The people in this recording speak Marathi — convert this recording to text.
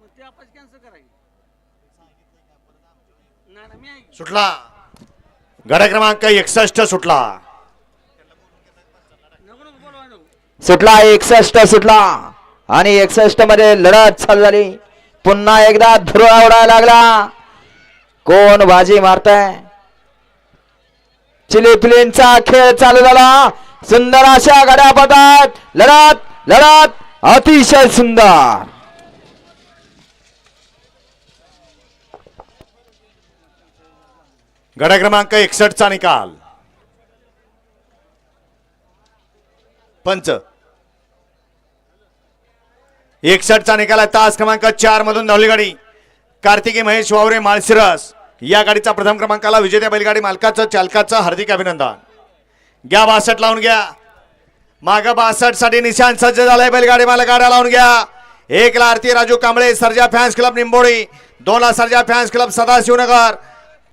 मग ते आपण कॅन्सल करायची नाही ना मी ऐक सुटला. गडा क्रमांक एकसष्ट सुटला. सुटला एकसष्ट सुटला. आणि एकसष्टमध्ये लढत चालू झाली. पुन्हा एकदा धुरळा उडायला लागला. कोण बाजी मारताय? चिली प्लेनचा खेळ चालू झाला. सुंदर अशा गड्या पदात लढत लढत अतिशय सुंदर. गडा क्रमांक एकसष्ट चा निकाल. पंच. एकसठचा निकाला तास क्रमांक चार मधून धावली गाडी कार्तिकी महेश वावरे माळशिरस. या गाडीचा प्रथम क्रमांकाला विजेत्या बैलगाडी मालकाचं चालकाचं हार्दिक अभिनंदन. घ्या बासठ लावून घ्या. माग बासष्टसाठी निशान सज्ज झालाय बैलगाडी मला गाड्या लावून घ्या. एकला आरती राजू कांबळे सर्जा फॅन्स क्लब निंबोडी. दोन सरजा सर्जा फॅन्स क्लब सदाशिवनगर.